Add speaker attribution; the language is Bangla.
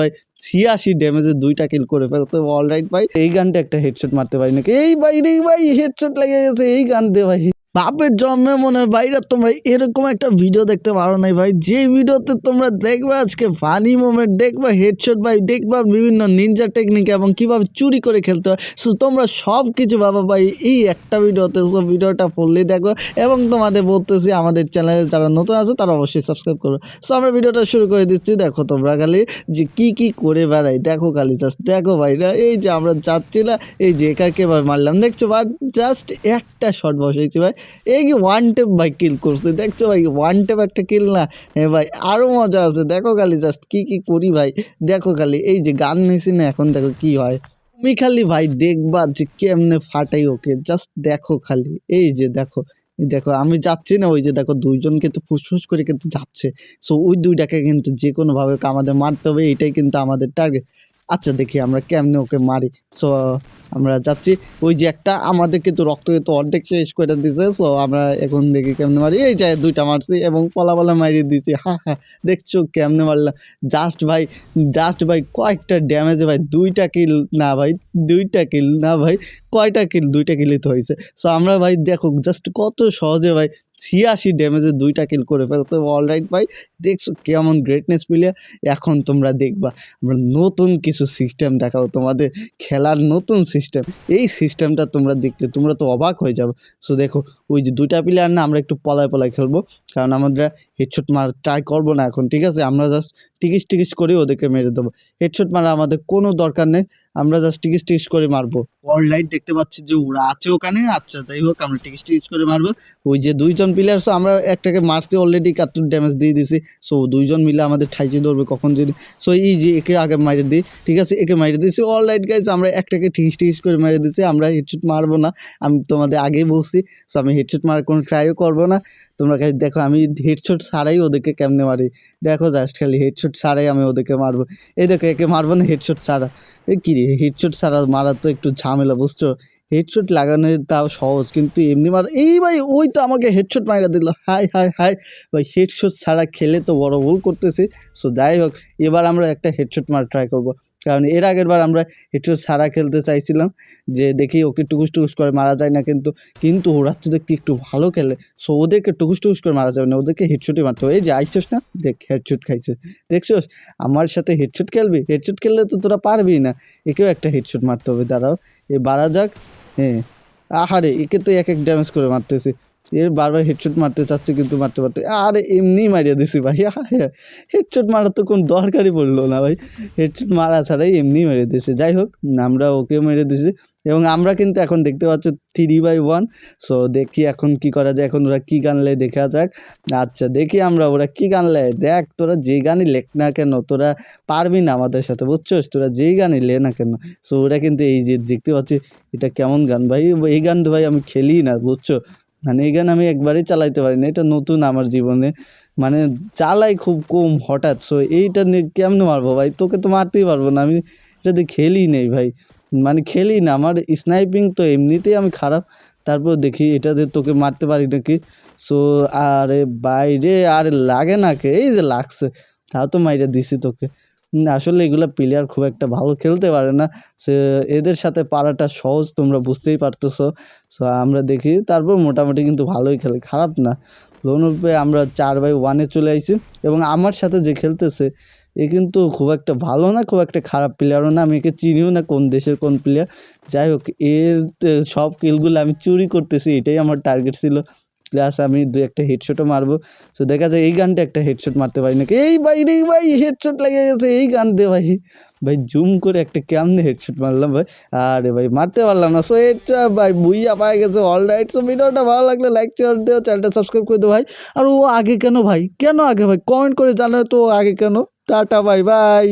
Speaker 1: ভাই, ছিয়াশি ড্যামেজে দুইটা কিল করে ফেলছে। অলরাইট ভাই, এই গানটা একটা হেডশট মারতে পারি নাকি? এই ভাই রে ভাই হেডশট লেগে গেছে, এই গান দে ভাই। বাপের জন্মে মনে হয়, ভাইরা তোমরা এরকম একটা ভিডিও দেখতে পারো নাই ভাই। যে ভিডিওতে তোমরা দেখবে আজকে ফানি মোমেন্ট দেখবা হেডশট ভাই, দেখবা বিভিন্ন নিনজা টেকনিক এবং কীভাবে চুরি করে খেলতে হয়। সো তোমরা সব কিছু বাবা ভাই, এই একটা ভিডিওতে সো ভিডিওটা ফুললি দেখো। এবং তোমাদের বলতেছি, আমাদের চ্যানেলে যারা নতুন আছে, তারা অবশ্যই সাবস্ক্রাইব করো। সো আমরা ভিডিওটা শুরু করে দিচ্ছি। দেখো তোমরা খালি যে কি কি করে বেড়াই দেখো খালি জাস্ট দেখো ভাইরা, এই যে আমরা যাচ্ছি না, এই যে একাকে ভাই মারলাম। দেখছ ভাই জাস্ট একটা শট বসাইছি ভাই। এই কি ওয়ান টেপ ভাই কিল করছে? দেখছ ভাই ওয়ান টেপ একটা কিল না? হ্যাঁ ভাই আরও মজা আছে। দেখো খালি জাস্ট কি কি করি ভাই? দেখো খালি, এই যে গান নিছি না, এখন দেখো কি হয়। তুমি খালি ভাই দেখবা যে কেমনে ফাটাই ওকে। জাস্ট দেখো খালি। এই যে দেখো দেখো, আমি যাচ্ছি না, ওই যে দেখো দুইজন কিন্তু ফুসফুস করে কিন্তু যাচ্ছে। সো ওই দুইটাকে কিন্তু যে কোনোভাবে আমাদের মারতে হবে এটাই কিন্তু আমাদের টার্গেট আচ্ছা দেখি আমরা কেমনে ওকে মারি। সো আমরা যাচ্ছি। ওই যে একটা আমাদের কিন্তু রক্ত কিন্তু অর্ধেক শেষ করে দিছে। সো আমরা এখন দেখি কেমনে মারি। এই যে দুইটা মারছি এবং পলা পলা মারিয়ে দিয়েছি। হ্যাঁ হ্যাঁ দেখছ কেমনে মারলাম। জাস্ট ভাই জাস্ট ভাই, কয়েকটা ড্যামেজ ভাই, দুইটা কিল না ভাই, দুইটা কিল না ভাই, কয়টা কিল দুইটা কিলই তো হয়েছে। সো আমরা ভাই, দেখো জাস্ট কত সহজে ভাই ছিয়াশি ড্যামেজে দুইটা কিল করে ফেলছে। অলরাইট ভাই, দেখছ কেমন গ্রেটনেস প্লেয়ার এখন তোমরা দেখবা, আমরা নতুন কিছু সিস্টেম দেখাও তোমাদের খেলার নতুন সিস্টেম এই সিস্টেমটা তোমরা দেখলে, তোমরা তো অবাক হয়ে যাবে। সো দেখো, ওই যে দুইটা প্লেয়ার না, আমরা একটু পলায় পলায় খেলব। কারণ আমরা হেডশট মার ট্রাই করব না এখন, ঠিক আছে? আমরা জাস্ট টিকিস টিকিস করে ওদেরকে মেরে দেবো। হেডশট মারা আমাদের কোনো দরকার নেই, আমরা জাস্ট টিকিস টিকিস করে মারবো। অলরাইট দেখতে পাচ্ছি যে ওরা আছে ওখানে আচ্ছা যাই হোক, আমরা টিকিস টিকিস করে মারবো। ওই যে দুইজন প্লেয়ার সো আমরা একটাকে মারতে অলরেডি কাতুর ড্যামেজ দিয়ে দিছি। সো দুইজন মিলে আমাদের ঠাইচি ধরবে কখন যদি। সো এই যে একে আগে মাইরে দিই, ঠিক আছে? একে মাইরে দিয়েছি অল রাইট গাইজ আমরা একটাকে ঠিকিস ঠিকিস করে মেরে দিয়েছি আমরা হেডশট মারবো না। আমি তোমাদের আগেই বলছি সো আমি হেডশট মারার কোনো ট্রাইও করব না। তোমরা দেখো, আমি হেডশট ছাড়াই ওদেরকে কেমনে মারি। দেখো জাস্ট খালি হেডশট ছাড়াই আমি ওদেরকে মারবো। এই দেখো, একে মারবো না হেডশট ছাড়া। এই কী রে হেডশট ছাড়া মারা তো একটু ঝামেলা, বুঝছ? হেডশট লাগানো তাও সহজ, কিন্তু এমনি মার এই ভাই, ওই তো আমাকে হেডশট মারা দিল। Hi hi hi. ভাই হেডশট ছাড়া খেলে তো বড় ভুল করতেছি। সো যাই হোক, এবার আমরা একটা হেডশট মার ট্রাই করব। কারণ এর আগের বার আমরা হেডশট ছাড়া খেলতে চাইছিলাম যে দেখি ওকে টুকুস টুকুস করে মারা যায় না কিন্তু কিন্তু ওরা তো দেখতে একটু ভালো খেলে। সো ওদেরকে টুকুস টুকুস করে মারা যাবে না, ওদেরকে হেডশটই মারতে হবে। এই যে আইসোস না? দেখ হেডশট খাইছে দেখছোস? আমার সাথে হেডশট খেলবি? হেডশট খেললে তো তোরা পারবি না। একেও একটা হেডশট মারতে হবে, দাঁড়াও। এ, বাড়া যাক। হ্যাঁ। আহারে, একে তো এক এক ড্যামেজ করে মারতেছি। এর বারবার হেডশট মারতে চাচ্ছে কিন্তু মারতে পারতে আরে এমনি মারিয়ে দিছি ভাই হেডশট মারার তো কোনো দরকারই পড়ল না ভাই হেডশট মারা ছাড়াই এমনি মেরে দিয়েছে যাই হোক, আমরা ওকে মেরে দিছি এবং আমরা কিন্তু এখন দেখতে পাচ্ছি থ্রি বাই ওয়ান সো দেখি এখন কি করা যায়, এখন ওরা কী গান লেয় দেখা যাক। আচ্ছা দেখি আমরা ওরা কী গান লেয়, দেখ তোরা যেই গানই লেখ না কেন, তোরা পারবি না আমাদের সাথে, বুঝছোস? তোরা যেই গানই লে না কেন সো ওরা কিন্তু এই যে দেখতে পাচ্ছি, এটা কেমন গান ভাই, এই গান তো ভাই আমি খেলি না, বুঝছ? মানে এই গান আমি একবারই চালাইতে পারি না, এটা নতুন আমার জীবনে। মানে চালাই খুব কম হঠাৎ সো এইটা নিয়ে কেমনে মারবো ভাই? তোকে তো মারতেই পারব না, আমি এটাতে খেলি নেই ভাই। মানে খেলি না, আমার স্নাইপিং তো এমনিতেই আমি খারাপ, তারপর দেখি এটাতে তোকে মারতে পারি নাকি। সো আরে বাইরে আর লাগে না কে? এই যে লাগছে, তাও তো মাইরে দিছি তোকে। আসলে এগুলো প্লেয়ার খুব একটা ভালো খেলতে পারে না। সে, এদের সাথে পারাটা সহজ, তোমরা বুঝতেই পারতেছো। সো আমরা দেখি, তারপর মোটামুটি কিন্তু ভালোই খেলে, খারাপ না। লোন রূপে আমরা চার বাই ওয়ানে চলে আইছি এবং আমার সাথে যে খেলতেছে, এ কিন্তু খুব একটা ভালো না, খুব একটা খারাপ প্লেয়ারও না, আমি একে চিনিও না কোন দেশের কোন প্লেয়ার যাই হোক, এর সব কিলগুলো আমি চুরি করতেছি, এটাই আমার টার্গেট ছিল। প্লাস আমি দু একটা হেডশটও মারবো। সো দেখা যায় এই গানটা একটা হেডশট মারতে পারি নাকি? এই ভাই রে ভাই হেডশট লেগে গেছে এই গান দে ভাই। ভাই জুম করে একটা কেমনে হেডশট মারলাম ভাই? আরে ভাই, মারতে পারলাম না। সো এটা ভাই, বুইয়া পায়ে গেছে। অল রাইট সো ভিডিওটা ভালো লাগলে লাইক শেয়ার দিও। চ্যানেলটা সাবস্ক্রাইব করে দিও ভাই। আর ও আগে কেন ভাই? কেন আগে ভাই? কমেন্ট করে জানাও তো আগে কেন। Tata bye bye